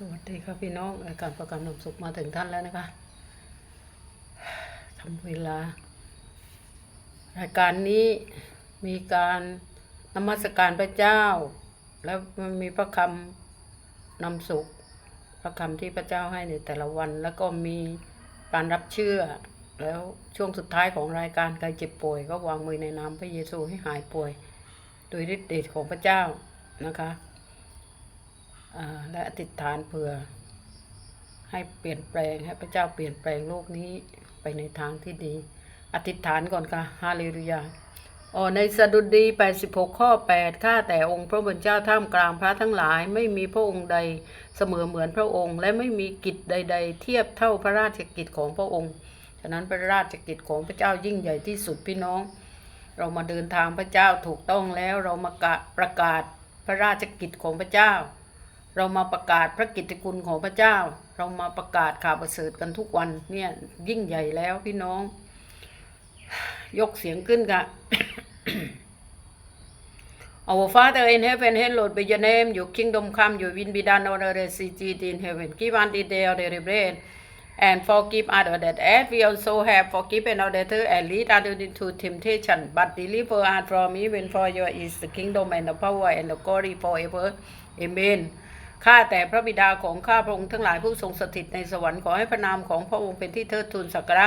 สวัสดีครับพี่น้องรายการประกันนมสุขมาถึงท่านแล้วนะคะทำเวลา รายการนี้มีการนมัสการพระเจ้า แล้วมันมีพระคำนำสุข พระคำที่พระเจ้าให้ในแต่ละวันแล้วก็มีการรับเชื่อ แล้วช่วงสุดท้ายของรายการใครเจ็บป่วย ก็วางมือในนามพระเยซูให้หายป่วย โดยฤทธิ์เดชของพระเจ้านะคะ และอธิษฐานเผื่อ ให้เปลี่ยนแปลงให้พระเจ้าเปลี่ยนแปลงโลกนี้ไปในทางที่ดี อธิษฐานก่อนค่ะฮาเลลูยาอ๋อในสดุดี 86 ข้อ 8 ข้าแต่องค์พระผู้เป็นเจ้าท่ามกลางพระทั้งหลาย ไม่มีพระองค์ใดเสมอเหมือนพระองค์ และไม่มีกิจใด ๆ เทียบเท่าพระราชกิจของพระองค์ ฉะนั้นพระราชกิจของพระเจ้ายิ่งใหญ่ที่สุดพี่น้อง เรามาเดินทางพระเจ้าถูกต้องแล้วเรามากะประกาศพระราชกิจของพระเจ้า เรามาประกาศพระกิตติคุณของพระเจ้า เรามาประกาศข่าวประเสริฐกันทุกวันเนี่ยยิ่งใหญ่แล้วพี่น้อง ยกเสียงขึ้นค่ะ Our Father in heaven, hallowed be your name. Your kingdom come, your will be done on earth as it is in heaven. Give us this day our daily bread, and forgive us our debt as we also have forgiven our debtors, and lead us not into temptation, but deliver us from evil. For your is the kingdom and the power and the glory forever. Amen. ข้าแต่พระบิดาของข้าพระองค์ทั้งหลายผู้ทรงสถิตในสวรรค์ขอให้พระนามของพระองค์เป็นที่เทิดทูนสักการะ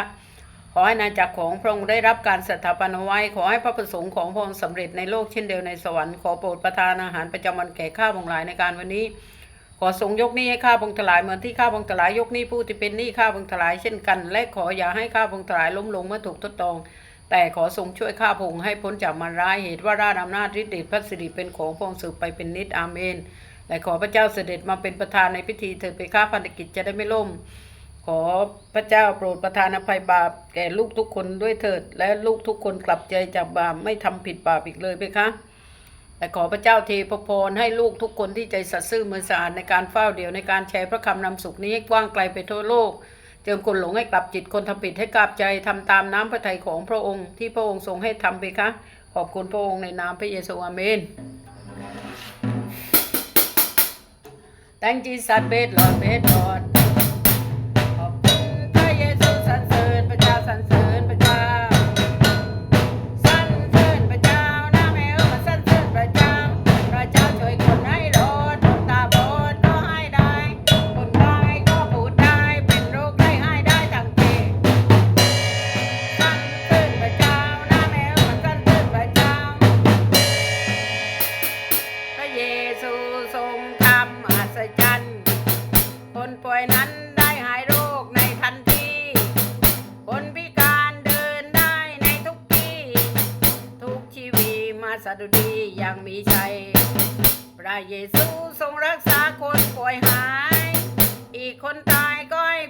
ขอให้นาจักรของพระองค์ได้รับการสถาปนาไว้ ขอให้พระประสงค์ของพระองค์สำเร็จในโลกเช่นเดียวในสวรรค์ขอโปรดประทานอาหารประจำวันแก่ข้าพงหลายในการวันนี้ ขอทรงยกนี้ให้ข้าพงถลายเหมือนที่ข้าพงถลายยกนี้ผู้ที่เป็นนี้ข้าพงถลายเช่นกัน และขออย่าให้ข้าพงถลายล้มลงเมื่อถูกทดลอง แต่ขอทรงช่วยข้าพงให้พ้นจากมารร้ายเหตุว่าราชอำนาจฤทธิ์เดชพระสิริเป็นของพระองค์สืบไปเป็นนิจอาเมน และขอพระเจ้าเสด็จมาเป็นประธานในพิธีเถิดไปข้าพันธกิจจะได้ไม่ล่ม ขอพระเจ้าโปรดประทานอภัยบาปแก่ลูกทุกคนด้วยเถิด และลูกทุกคนกลับใจจากบาปไม่ทำผิดบาปอีกเลยไปคะและขอพระเจ้าเทพระพรให้ลูกทุกคนที่ใจสัตย์ซื่อมือสะอาดในการเฝ้าเดี่ยวในการแชร์พระคำนำสุขนี้ให้กว้างไกลไปทั่วโลกเจิมคนหลงให้กลับจิตคนทำผิดให้กลับใจทำตามน้ำพระทัยของพระองค์ที่พระองค์ทรงให้ทำไปคะ ขอบคุณพระองค์ในนามพระเยซูอาเมน Thank Jesus, bed Lord, bed Lord. ขอบคุณพระเยซูสันเสริญพระเจ้าสันเสริญ คนป่วยนั้นได้หายโรคในทันที คนพิการเดินได้ในทุกที่ ทุกชีวิตมาสดุดีอย่างมีชัย พระเยซูทรงรักษาคนป่วยหาย อีกคนตายก็ให้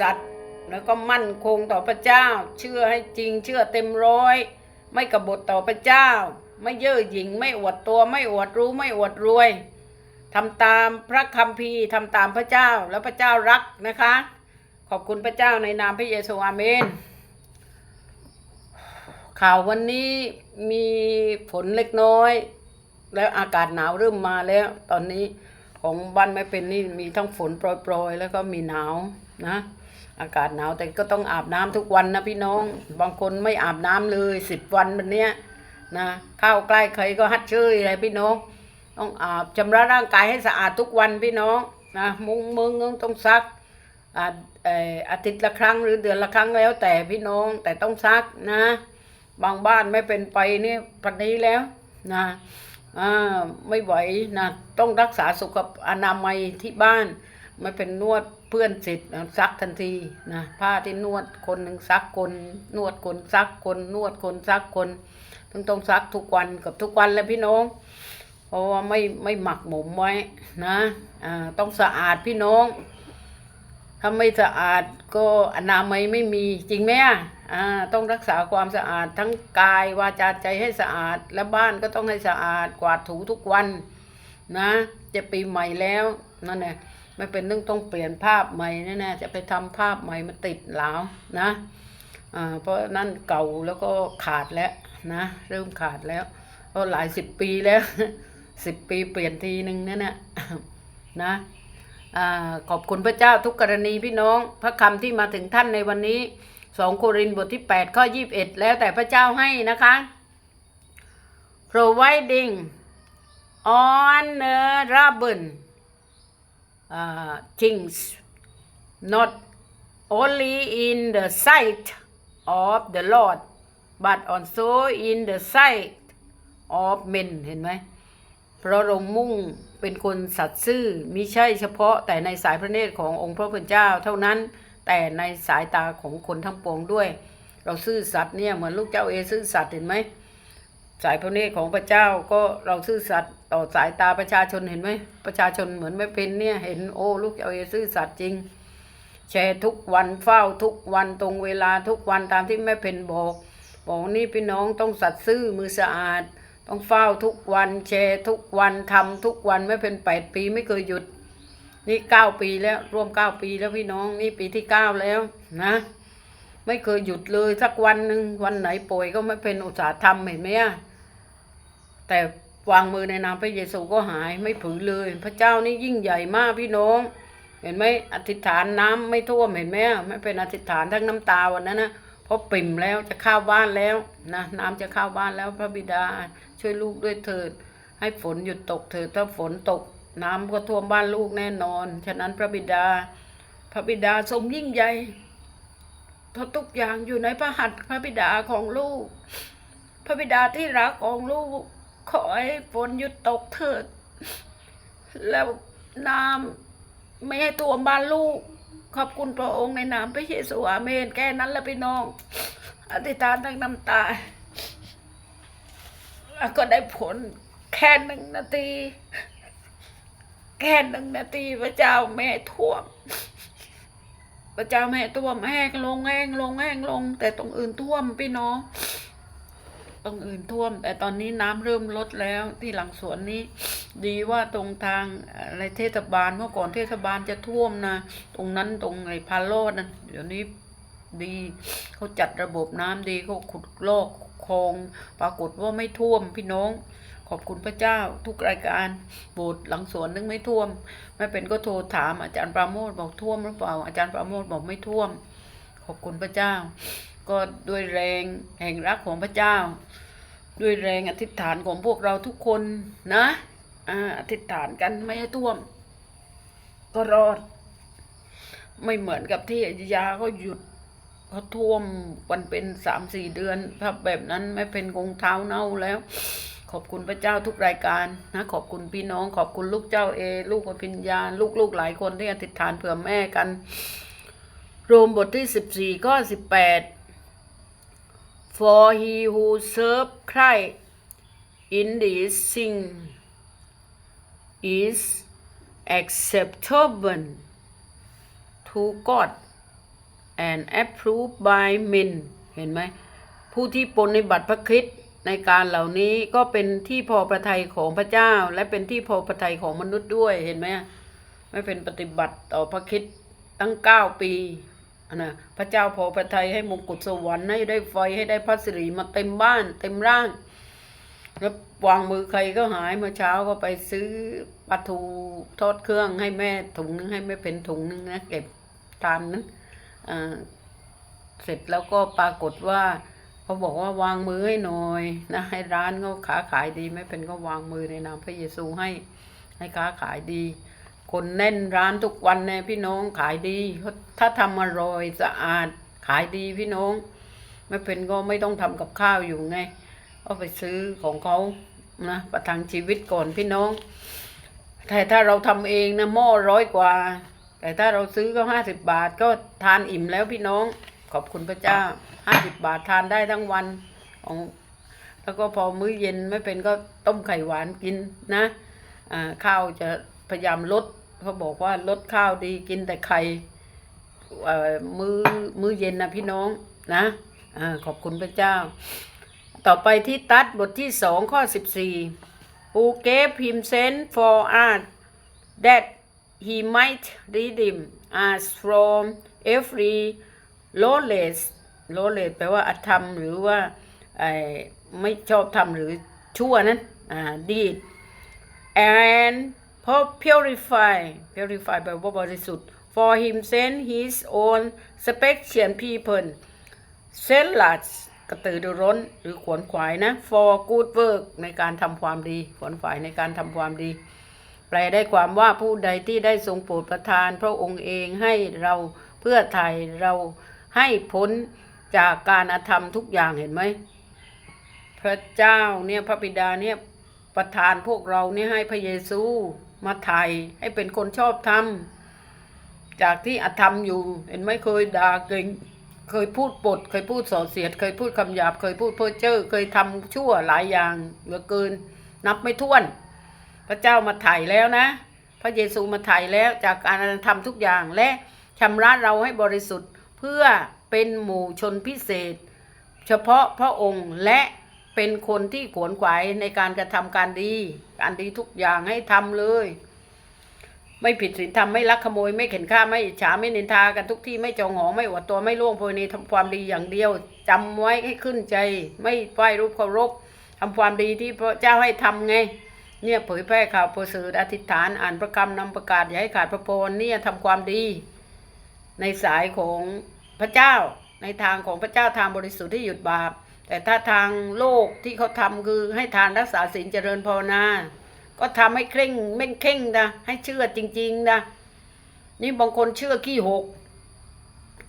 สัตย์แล้วก็มั่นคงต่อพระเจ้า เชื่อให้จริง เชื่อเต็มร้อย ไม่กบฏต่อพระเจ้า ไม่เย่อหยิ่งไม่อวดตัวไม่อวดรู้ไม่อวดรวยทำตามพระคัมภีร์ทำตามพระเจ้าแล้วพระเจ้ารักนะคะ ขอบคุณพระเจ้าในนามพระเยซูอาเมน ข่าววันนี้มีฝนเล็กน้อย แล้วอากาศหนาวเริ่มมาแล้ว ตอนนี้ของบ้านไม่เป็นนี่มีทั้งฝนโปรยๆแล้วก็มีหนาวนะ อากาศหนาวแต่ก็ต้องอาบน้ำทุกวันนะพี่น้อง บางคนไม่อาบน้ำเลยสิบวันแบบเนี้ยนะเข้าใกล้ใครก็ฮัดเชยอะไรพี่น้อง ต้องอาบชำระร่างกายให้สะอาดทุกวันพี่น้องนะมุงมึงต้องซักอาเอ่อาทิตย์ละครั้งหรือเดือนละครั้งแล้ว แต่พี่น้องแต่ต้องซักนะ บางบ้านไม่เป็นไปนี่ปัจนี้แล้วนะอ่าไม่ไหวนะต้องรักษาสุขอนามัยที่บ้าน ไม่เป็นนวดเพื่อนเสร็จซักทันทีนะผ้าที่นวดคนหนึ่งซักคน นวดคนซักคน นวดคนซักคนต้องต้องซักทุกวันกับทุกวันแล้วพี่น้อง เพราะว่าไม่ไม่หมักหมมไว้นะอ่าต้องสะอาดพี่น้องถ้าไม่สะอาดก็อนามัยไม่มีจริงไหมอะอ่าต้องรักษาความสะอาดทั้งกายวาจาใจให้สะอาด และบ้านก็ต้องให้สะอาดกวาดถูทุกวันนะ จะปีใหม่แล้วนั่นแหละ ไม่เป็นต้องต้องเปลี่ยนภาพใหม่แน่ๆจะไปทำภาพใหม่มาติดหลาวนะอ่าเพราะนั่นเก่าแล้วก็ขาดแล้วนะเริ่มขาดแล้วก็หลายสิบปีแล้วสิบปีเปลี่ยนทีหนึ่งนั่นแหละนะอ่าขอบคุณพระเจ้าทุกกรณีพี่น้องพระคำที่มาถึงท่านในวันนี้สองโครินธ์บทที่8ข้อ21 แล้วแต่พระเจ้าให้นะคะ providing honorable uh, things not only in the sight of the Lord but also in the sight of men เห็นไหมเพราะเรามุ่งเป็นคนสัตย์ซื่อมิใช่เฉพาะแต่ในสายพระเนตรขององค์พระผู้เป็นเจ้าเท่านั้นแต่ในสายตาของคนทั้งปวงด้วย เราซื่อสัตย์เนี่ยเหมือนลูกเจ้าเอซื่อสัตย์เห็นไหม สายพระเนตรของพระเจ้าก็เราซื่อสัตย์ต่อสายตาประชาชนเห็นไหมประชาชนเหมือนไม่เป็นเนี่ยเห็นโอ้ลูกเจ้าเอซื่อสัตย์จริง แชร์ทุกวันเฝ้าทุกวันตรงเวลาทุกวันตามที่แม่เพนบอกบอกนี่พี่น้องต้องสัตย์ซื่อมือสะอาด ต้องเฝ้าทุกวันแชร์ทุกวันทำทุกวันไม่เป็นแปดปีไม่เคยหยุด นี่เก้าปีแล้วร่วมเก้าปีแล้วพี่น้องนี่ปีที่เก้าแล้วนะไม่เคยหยุดเลยสักวันหนึ่งวันไหนป่วยก็ไม่เป็นอุตสาห์ทำเห็นไหมอะ แต่วางมือในนามพระเยซูก็หายไม่ผือเลย พระเจ้านี่ยิ่งใหญ่มากพี่น้อง เห็นไหมอธิษฐานน้ำไม่ท่วมเห็นไหมไม่เป็นอธิษฐานทั้งน้ำตาวันนั้นนะเพราะปิ่มแล้วจะเข้าบ้านแล้วนะน้ำจะเข้าบ้านแล้วพระบิดาช่วยลูกด้วยเถิด ให้ฝนหยุดตกเถิดถ้าฝนตก น้ำก็ท่วมบ้านลูกแน่นอน ฉะนั้นพระบิดา พระบิดาทรงยิ่งใหญ่เพราะทุกอย่างอยู่ในพระหัตถ์พระบิดาของลูก พระบิดาที่รักของลูก ขอให้ฝนหยุดตกเถิด แล้วน้ำไม่ให้ท่วมบ้านลูก ขอบคุณพระองค์ในนามพระเยซูอาเมน แค่นั้นแหละพี่น้อง อธิษฐานทั้งน้ำตา แล้วก็ได้ผลแค่หนึ่งนาที แค่หนึ่งนาทีพระเจ้าแม่ท่วมพระเจ้าแม่ท่วมแห้งลงแห้งลงแห้งลง แต่ตรงอื่นท่วมพี่น้อง ตรงอื่นท่วม แต่ตอนนี้น้ำเริ่มลดแล้วที่หลังสวนนี้ ดีว่าตรงทางอะไรเทศบาลเมื่อก่อนเทศบาลจะท่วมนะตรงนั้นตรงไอ้พาโลดนะเดี๋ยวนี้ดีเขาจัดระบบน้ำดีเขาขุดลอกคลองปรากฏว่าไม่ท่วมพี่น้องขอบคุณพระเจ้าทุกรายการโบสถ์หลังสวนนึงไม่ท่วม ไม่เป็นก็โทรถามอาจารย์ปราโมทบอกท่วมหรือเปล่าอาจารย์ปราโมทบอกไม่ท่วม ขอบคุณพระเจ้า ก็ด้วยแรงแห่งรักของพระเจ้า ด้วยแรงอธิษฐานของพวกเราทุกคนนะอธิษฐานกันไม่ให้ท่วม ก็รอด ไม่เหมือนกับที่อยุธยาเขาหยุดเขาท่วมวันเป็นสามสี่เดือนถ้าแบบนั้นไม่เป็นกงเท้าเน่าแล้ว ขอบคุณพระเจ้าทุกรายการนะขอบคุณพี่น้อง ขอบคุณลูกเจ้าเอ ลูกอภิญญาลูกๆหลายคนที่อธิษฐานเผื่อแม่กัน โรมบทที่สิบสี่ข้อสิบแปด for he who serve Christ in this thing is acceptable to God and approved by men เห็นไหมผู้ที่ปฏิบัติพระคริสต์ในการเหล่านี้ก็เป็นที่พอประทัยของพระเจ้า และเป็นที่พอประทัยของมนุษย์ด้วยเห็นไหมไม่เป็นปฏิบัติต่อพระคริสต์ตั้งเก้าปี นะพระเจ้าพอประทัยให้มงกุฎสวรรค์ให้ได้ไฟให้ได้พระสิริมาเต็มบ้านเต็มร่าง แล้ววางมือใครก็หายเมื่อเช้าก็ไปซื้อปลาทูทอดเครื่องให้แม่ถุงนึงให้แม่เป็นถุงนึงนะเก็บทานนั้นเสร็จแล้วก็ปรากฏว่าเขาบอกว่าวางมือให้หน่อยนะให้ร้านเขาขาขายดีไม่เป็นก็วางมือในนามพระเยซูให้ให้ค้าขายดี คนแน่นร้านทุกวันแน่พี่น้องขายดี ถ้าทำอร่อยสะอาดขายดีพี่น้อง ไม่เป็นก็ไม่ต้องทำกับข้าวอยู่ไงก็ไปซื้อของเขานะประทังชีวิตก่อนพี่น้อง แต่ถ้าเราทำเองนะหม้อร้อยกว่า แต่ถ้าเราซื้อก็ห้าสิบบาทก็ทานอิ่มแล้วพี่น้อง ขอบคุณพระเจ้าห้าสิบบาททานได้ทั้งวันของแล้วก็พอมื้อเย็นไม่เป็นก็ต้มไข่หวานกินนะข้าวจะพยายามลด เขาบอกว่าลดข้าวดีกินแต่ไข่มื้อมื้อเย็นนะพี่น้องนะอ่าขอบคุณพระเจ้า ต่อไปที่ตัดบทที่สองข้อสิบสี่ who gave him sent for us that he might redeem us from every lawless lawless แปลว่าอธรรมหรือว่าไม่ชอบทำหรือชั่วนั้นอ่า deed and พราะ purify purify แปลว่าบริสุทธิ์ for him sent his own special people zealous กระตือรือร้นหรือขวนขวายนะ for good work ในการทำความดี ขวนขวายในการทำความดี แปลได้ความว่าผู้ใดที่ได้ทรงโปรดประทาน พระองค์เองให้เราเพื่อไทยเราให้พ้นจากการอาธรรมทุกอย่างเห็นไหม พระเจ้าเนี่ยพระบิดาเนี่ยประทานพวกเราเนี่ยให้พระเยซู มาไทยให้เป็นคนชอบธรรมจากที่อธรรมอยู่ เห็นไหมเคยด่าเก่งเคยพูดปด เคยพูดส่อเสียด เคยพูดคำหยาบ เคยพูดเพ้อเจ้อเคยทำชั่วหลายอย่างเหลือเกิน นับไม่ถ้วน พระเจ้ามาไถ่แล้วนะ พระเยซูมาไถ่แล้วจากการทำทุกอย่างและชำระเราให้บริสุทธิ์เพื่อเป็นหมู่ชนพิเศษ เฉพาะพระองค์และ เป็นคนที่ขวนขวายในการกระทำการดีการดีทุกอย่างให้ทำเลย ไม่ผิดศีลธรรมไม่ลักขโมย ไม่เข็นฆ่าไม่อิจฉาไม่นินทากันทุกที่ไม่จองหองไม่อวดตัวไม่ล่วงโพยในทำความดีอย่างเดียวจำไว้ให้ขึ้นใจ ไม่ไหวรูปเคารพทำความดีที่พระเจ้าให้ทำไงเนี่ยเผยแพร่ข่าวประเสริฐอธิษฐานอ่านประคำนำประกาศอย่าให้ขาดพระพรเนี่ยทำความดี ในสายของพระเจ้าในทางของพระเจ้าทางบริสุทธิ์ที่หยุดบาป แต่ถ้าทางโลกที่เขาทำคือให้ทานรักษาศีลเจริญภาวนา ก็ทำให้เคร่งไม่เข่งนะให้เชื่อจริง ๆนะนี่บางคนเชื่อขี้หก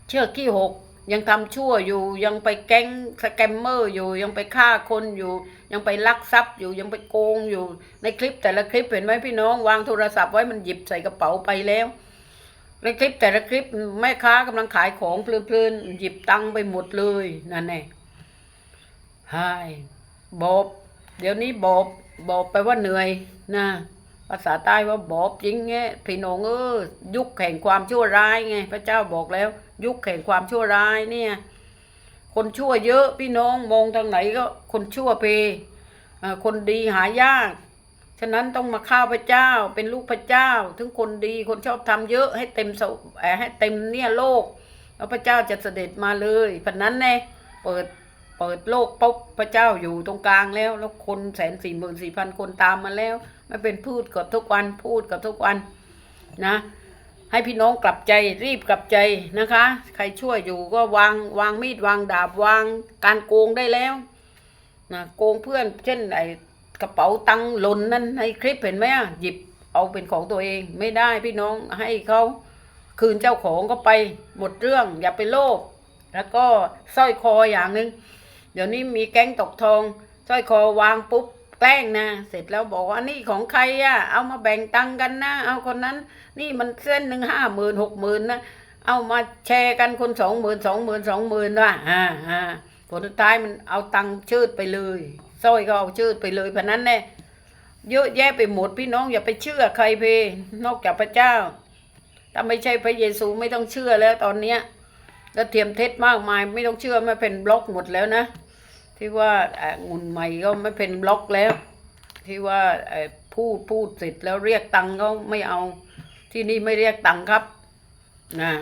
เชื่อขี้หก ยังทำชั่วอยู่ ยังไปแก๊งสแกมเมอร์อยู่ ยังไปฆ่าคนอยู่ ยังไปลักทรัพย์อยู่ ยังไปโกงอยู่ ในคลิปแต่ละคลิปเห็นไหมพี่น้อง วางโทรศัพท์ไว้มันหยิบใส่กระเป๋าไปแล้วในคลิปแต่ละคลิปแม่ค้ากำลังขายของเพลินๆหยิบตังค์ไปหมดเลยนั่นแน่ ใช่บอบเดี๋ยวนี้บอบบอบไปว่าเหนื่อยนะภาษาใต้ว่าบอบจริงไงพี่น้องเออยุคแห่งความชั่วร้ายไง พระเจ้าบอกแล้ว ยุคแห่งความชั่วร้ายเนี่ย คนชั่วเยอะพี่น้องมองทางไหนก็คนชั่วเพ่คนดีหายากฉะนั้นต้องมาข้าวพระเจ้าเป็นลูกพระเจ้า ถึงคนดีคนชอบทำเยอะให้เต็มให้เต็มเนี่ยโลก แล้วพระเจ้าจะเสด็จมาเลยพันนั้นแน่เปิด เปิดโลกปุ๊บพระเจ้าอยู่ตรงกลางแล้ว แล้วคนแสนสี่หมื่นสี่พันคนตามมาแล้ว ไม่เป็นพูดกับทุกวันพูดกับทุกวันนะ ให้พี่น้องกลับใจรีบกลับใจนะคะ ใครช่วยอยู่ก็วางวางมีดวางดาบวางการโกงได้แล้วนะโกงเพื่อนเช่นไอกระเป๋าตังค์หล่นนั่นในคลิปเห็นไหมอะหยิบเอาเป็นของตัวเองไม่ได้พี่น้องให้เขาคืนเจ้าของก็ไปหมดเรื่องอย่าไปโลภแล้วก็สร้อยคออย่างหนึ่ง เดี๋ยวนี้มีแก๊งตกทองสร้อยคอวางปุ๊บแกล้งนะ เสร็จแล้วบอกว่านี่ของใครอะเอามาแบ่งตังกันนะ เอาคนนั้น นี่มันเส้นหนึ่งห้าหมื่นหกหมื่นนะ เอามาแชร์กันคนสองหมื่นสองหมื่นสองหมื่นว่ะอ่าอ่าผลสุดท้ายมันเอาตังชืดไปเลยสร้อยก็เอาชืดไปเลยเพราะนั้นเน่เยอะแยะไปหมดพี่น้องอย่าไปเชื่อใครเพนอกจากพระเจ้าถ้าไม่ใช่พระเยซูไม่ต้องเชื่อแล้วตอนเนี้ยแล้วเทียมเท็จมากมายไม่ต้องเชื่อม่เป็นบล็อกหมดแล้วนะ ที่ว่าเอ่องุนใหม่ก็ไม่เป็นบล็อกแล้ว ที่ว่าพูดพูดเสร็จแล้วเรียกตังก็ไม่เอา ที่นี่ไม่เรียกตังครับนะ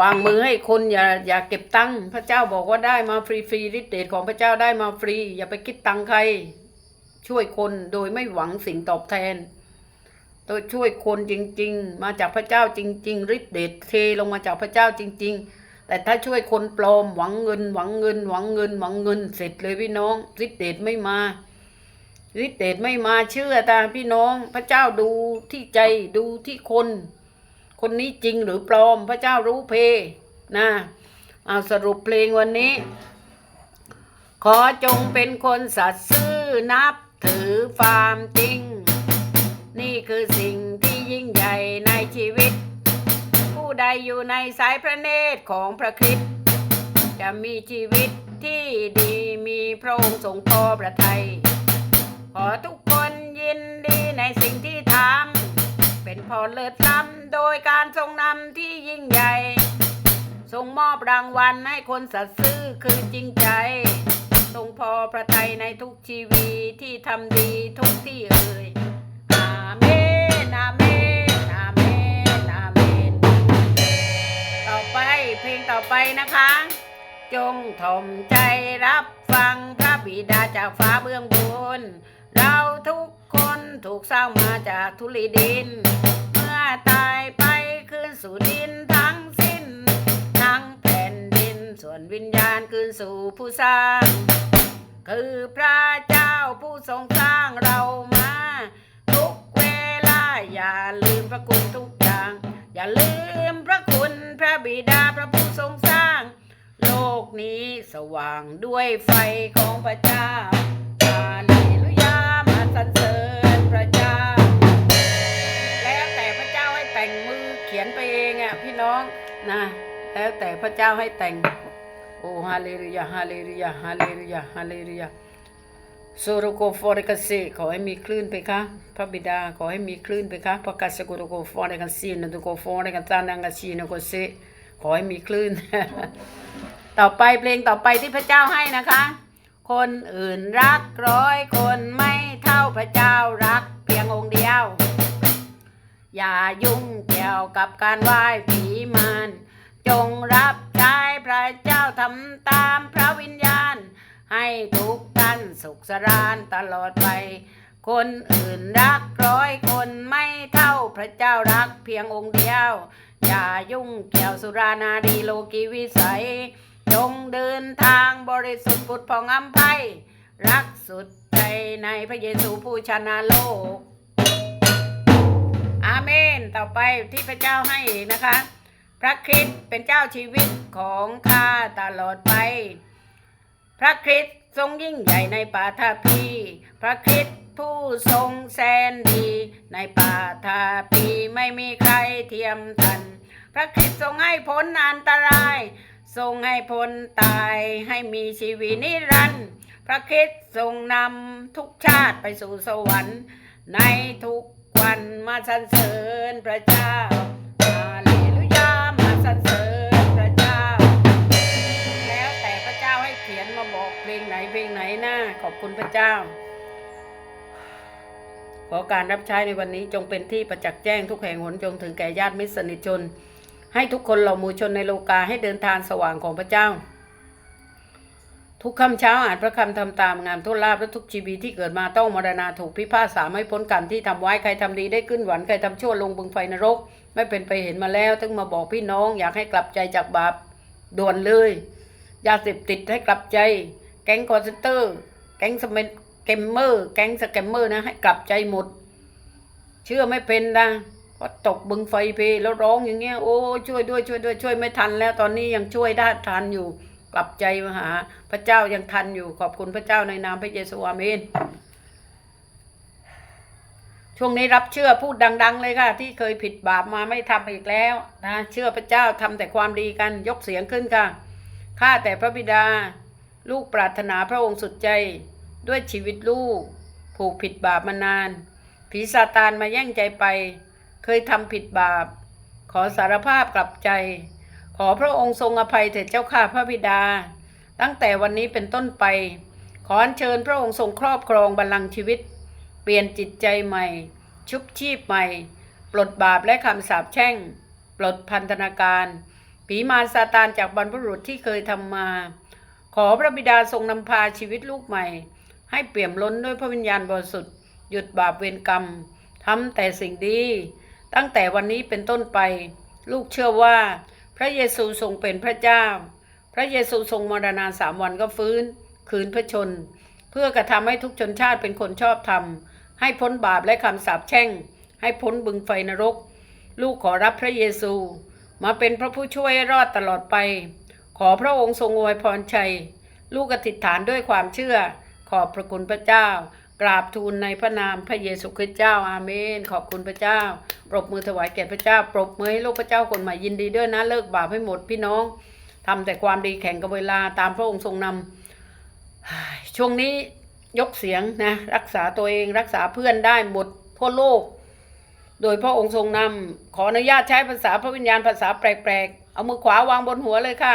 วางมือให้คนอย่าอย่าเก็บตังค์พระเจ้าบอกว่าได้มาฟรีฟรีฤทธิ์เดชของพระเจ้าได้มาฟรี อย่าไปคิดตังค์ใคร ช่วยคนโดยไม่หวังสิ่งตอบแทนโดยช่วยคนจริง ๆ มาจากพระเจ้าจริง ๆฤทธิ์เดชเทลงมาจากพระเจ้าจริง ๆ แต่ถ้าช่วยคนปลอมหวังเงิน หวังเงิน หวังเงิน หวังเงิน เสร็จเลยพี่น้องฤทธิเดชไม่มาฤทธิเดชไม่มาเชื่อตาพี่น้อง พระเจ้าดูที่ใจดูที่คน คนนี้จริงหรือปลอม พระเจ้ารู้เพนะเอาสรุปเพลงวันนี้ ขอจงเป็นคนสัตย์ซื่อนับถือความจริง นี่คือสิ่งที่ยิ่งใหญ่ในชีวิต ใดอยู่ในสายพระเนตรของพระคริสต์จะมีชีวิตที่ดีมีพระองค์ทรงพอประทัยขอทุกคนยินดีในสิ่งที่ทำเป็นพอเลิศล้ำโดยการทรงนำที่ยิ่งใหญ่ ทรงมอบรางวัลให้คนสัตย์ซื่อคือจริงใจ ทรงพอประทัยในทุกชีวิตที่ทำดีทุกที่เอ่ยอาเมนอาเมน ต่อไปนะคะ จงถ่อมใจรับฟังพระบิดาจากฟ้าเบื้องบน เราทุกคนถูกสร้างมาจากทุลีดิน เมื่อตายไปคืนสู่ดินทั้งสิ้น ทั้งแผ่นดินส่วนวิญญาณคืนสู่ผู้สร้าง คือพระเจ้าผู้ทรงสร้างเรามา ทุกเวลาอย่าลืมพระคุณทุกอย่าง อย่าลืมพระคุณพระบิดาพระผู้ ทรงสร้าง โลกนี้สว่างด้วยไฟของพระเจ้าฮาเลลูยามาสรรเสริญพระเจ้า แล้วแต่พระเจ้าให้แต่งมือเขียนไปเองอะพี่น้องนะแล้วแต่พระเจ้าให้แต่ง โอ้ฮาเลลูยาฮาเลลูยาฮาเลลูยาฮาเลลูยาโซโรโกฟอร์เรกเซขอให้มีคลื่นไปคะพระบิดาขอให้มีคลื่นไปคะพระกัสสกุโรโกฟอร์เรกันซีนตุโกฟอร์เรกันตานังกาซีนโกเซ ขอให้มีคลื่น ต่อไปเพลงต่อไปที่พระเจ้าให้นะคะ คนอื่นรักร้อยคนไม่เท่าพระเจ้ารักเพียงองค์เดียว อย่ายุ่งเกี่ยวกับการไหว้ผีมารจงรับใช้พระเจ้าทำตามพระวิญญาณ ให้ทุกท่านสุขสรานตลอดไป คนอื่นรักร้อยคนไม่เท่าพระเจ้ารักเพียงองค์เดียว อย่ายุ่งเกี่ยวสุรานารีโลกีวิสัย จงเดินทางบริสุทธิ์ผุดผ่องอำไพรักสุดใจในพระเยซูผู้ชนะโลก อาเมน ต่อไปที่พระเจ้าให้นะคะ พระคริสต์เป็นเจ้าชีวิตของข้าตลอดไป พระคริสต์ทรงยิ่งใหญ่ในป่าทาพี พระคริสต์ผู้ทรงแสนดี ในป่าทาพีไม่มีใครเทียมทัน พระคริสต์ทรงให้พ้นอันตราย ทรงให้พ้นตายให้มีชีวิตนิรันดร์พระคริสต์ทรงนำทุกชาติไปสู่สวรรค์ ในทุกวันมาสรรเสริญพระเจ้าฮาเลลูยามาสรรเสริญพระเจ้า แล้วแต่พระเจ้าให้เขียนมาบอกเพลงไหนเพลงไหนนะขอบคุณพระเจ้า ขอการรับใช้ในวันนี้จงเป็นที่ประจักษ์แจ้งทุกแห่งหนจงถึงแก่ญาติมิตรสนิทชน ให้ทุกคนเหล่ามูชนในโลกาให้เดินทางสว่างของพระเจ้า ทุกคำเช้าอ่านพระคำทำตามงามทุลาภและทุกชีวิตที่เกิดมาต้องมรณาถูกพิพากษาไม่พ้นกรรมที่ทำไว้ใครทำดีได้ขึ้นหวันใครทำชั่วลงบึงไฟนรก ไม่เป็นไปเห็นมาแล้วถึงมาบอกพี่น้องอยากให้กลับใจจากบาปด่วนเลยยาเสพติดให้กลับใจ แก๊งคอร์เซนเตอร์ แก๊งสเมนเกมเมอร์แก๊งสแกมเมอร์นะให้กลับใจหมด เชื่อไม่เป็นนะก็ตกบึงไฟเพแล้วร้องอย่างเงี้ยโอ้ช่วยด้วยช่วยด้วยช่วยไม่ทันแล้วตอนนี้ยังช่วยได้ทันอยู่ กลับใจมาหา พระเจ้ายังทันอยู่ ขอบคุณพระเจ้าในนามพระเยซูอาเมนช่วงนี้รับเชื่อพูดดัง ๆ เลยค่ะ ที่เคยผิดบาปมาไม่ทำอีกแล้วนะเชื่อพระเจ้าทำแต่ความดีกันยกเสียงขึ้นค่ะข้าแต่พระบิดา ลูกปรารถนาพระองค์สุดใจ ด้วยชีวิตลูก ผูกผิดบาปมานาน ผีซาตานมาแย่งใจไป เคยทำผิดบาป ขอสารภาพกลับใจ ขอพระองค์ทรงอภัยเถิดเจ้าข้าพระบิดา ตั้งแต่วันนี้เป็นต้นไป ขออัญเชิญพระองค์ทรงครอบครองบัลลังก์ชีวิต เปลี่ยนจิตใจใหม่ ชุบชีพใหม่ ปลดบาปและคำสาปแช่ง ปลดพันธนาการ ผีมารซาตานจากบรรพบุรุษที่เคยทำมา ขอพระบิดาทรงนำพาชีวิตลูกใหม่ ให้เปี่ยมล้นด้วยพระวิญญาณบริสุทธิ์หยุดบาปเวรกรรมทำแต่สิ่งดี ตั้งแต่วันนี้เป็นต้นไป ลูกเชื่อว่า พระเยซูทรงเป็นพระเจ้า พระเยซูทรงมรณาสามวันก็ฟื้น คืนพระชน เพื่อกระทำให้ทุกชนชาติเป็นคนชอบธรรม ให้พ้นบาปและคำสาปแช่ง ให้พ้นบึงไฟนรก ลูกขอรับพระเยซู มาเป็นพระผู้ช่วยรอดตลอดไป ขอพระองค์ทรงอวยพรชัย ลูกอธิษฐานด้วยความเชื่อ ขอบพระคุณพระเจ้า กราบทูลในพระนามพระเยซูคริสต์เจ้าอาเมน ขอบคุณพระเจ้า ปรบมือถวายแก่พระเจ้า ปรบมือให้ลูกพระเจ้าคนใหม่ยินดีด้วยนะเลิกบาปให้หมดพี่น้องทำแต่ความดีแข่งกับเวลาตามพระองค์ทรงนำช่วงนี้ยกเสียงนะรักษาตัวเองรักษาเพื่อนได้หมดทั่วโลก โดยพระองค์ทรงนำขออนุญาตใช้ภาษาพระวิญญาณภาษาแปลกๆ เอามือขวาวางบนหัวเลยค่ะ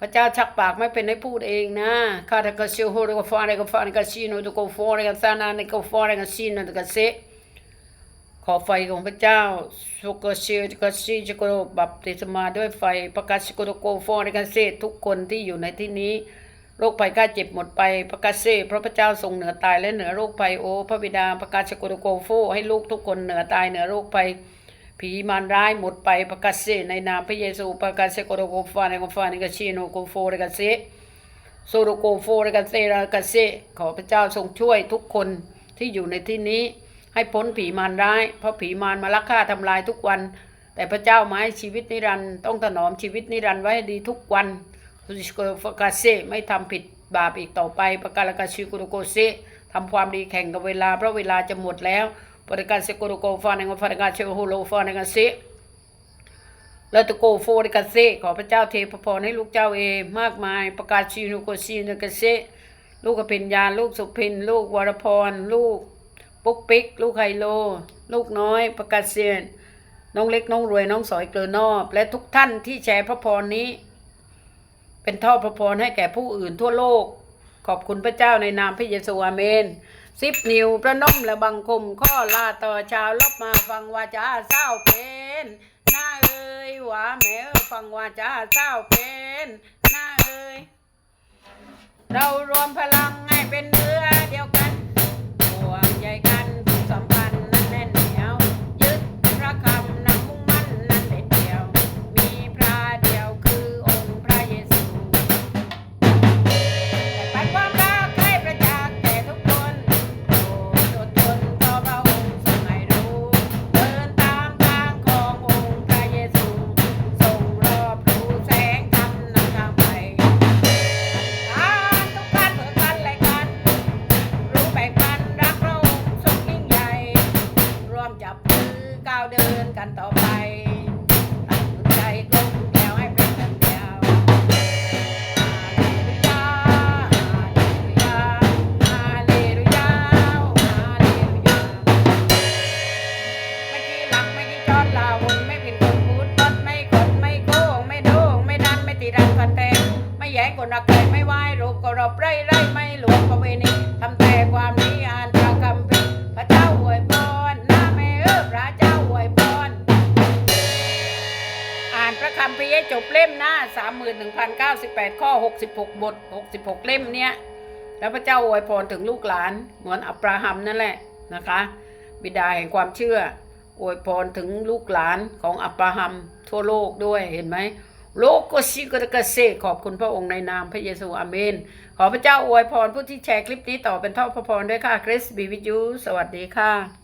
พระเจ้าชักปากไม่เป็นให้พูดเองนะข้าต่ก็เชื่อโฮเรกฟาเรกฟาเรก็ชีโนตุก็ฟาเรกซานาเนกฟาเรก็ชีโนตุก็เซขอไฟของพระเจ้าสุกเชียกชีจกโรบัพติศมาด้วยไฟประกาศกโรโกฟอร์ในกันเซทุกคนที่อยู่ในที่นี้โรคภัยไข้เจ็บหมดไปประกาศเซเพราะพระเจ้าทรงเหนือตายและเหนือโรคภัยโอ พระบิดาประกาศกโรโกโฟให้ลูกทุกคนเหนือตายเหนือโรคภัย ผีมารร้ายหมดไปประกาศเซในนามพระเยซูประกาศกโรโกฟาในกฟาในกชีโนโกโฟในกันเซโซโรโกโฟรกาเซรากาเซขอพระเจ้าทรงช่วยทุกคนที่อยู่ในที่นี้ ให้พ้นผีมารร้าย เพราะผีมารมาลักฆ่าทำลายทุกวัน แต่พระเจ้ามาให้ชีวิตนิรันดร์ต้องถนอมชีวิตนิรันดร์ไว้ดีทุกวันสุชิโกฟกาเซไม่ทำผิดบาปอีกต่อไปประกาศกาชิกุโรโกเซทำความดีแข่งกับเวลาเพราะเวลาจะหมดแล้ว ระกาศเซกุโรโกฟาในกฟานกาเชโฮโลฟานกาเซแล้วตะโกโฟริกาเซขอพระเจ้าเทพพรให้ลูกเจ้าเองมากมาย ประกาศชีนุโกชีนกาเซลูกกพิญญาลูกสุพิน ลูกวรพร ลูกปุ๊กปิ๊ก ลูกไฮโล ลูกน้อย ประกาศเซียน น้องเล็กน้องรวยน้องสอยเกลือนอบ และทุกท่านที่แชร์พระพรนี้ เป็นท่อพระพรให้แก่ผู้อื่นทั่วโลก ขอบคุณพระเจ้าในนามพระเยซูอาเมน สิบนิ้วประนมและบังคมข้อลาต่อชาวลบมาฟังวาจาเศร้าเป็นหน้าเอ้ยหว่าแม่ฟังวาจาเศร้าเป็นหน้าเอ้ยเรารวมพลังให้เป็นเนื้อ ช้อดลาวนไม่ผิดคนพูดปดไม่กดไม่โกงไม่โดงไม่ดันไม่ตีรันฟันแทงไม่แย่งคนรักใครไม่ไหวรูปก็รบไร่ไร่ไม่หลวงประเวณีทำแต่ความดีอ่านพระคำพิพระเจ้าอวยพรหน้าแม่เออพระเจ้าอวยพรอ่านพระคัมภีร์ให้จบเล่มหน้าสามหมื่นหนึ่งพันเก้าสิบแปดข้อหกสิบหกบทหกสิบหกเล่มเนี้ยแล้วพระเจ้าอวยพรถึงลูกหลานเหมือนอับราฮัมนั่นแหละนะคะ บิดาแห่งความเชื่อ อวยพรถึงลูกหลานของอับราฮัมทั่วโลกด้วยเห็นไหมโลกก็ชิกระกเซขอบคุณพระองค์ในนามพระเยซูอาเมน ขอพระเจ้าอวยพรผู้ที่แชร์คลิปนี้ต่อเป็นท่อพระพรด้วยค่ะคริสบีวิจูสวัสดีค่ะ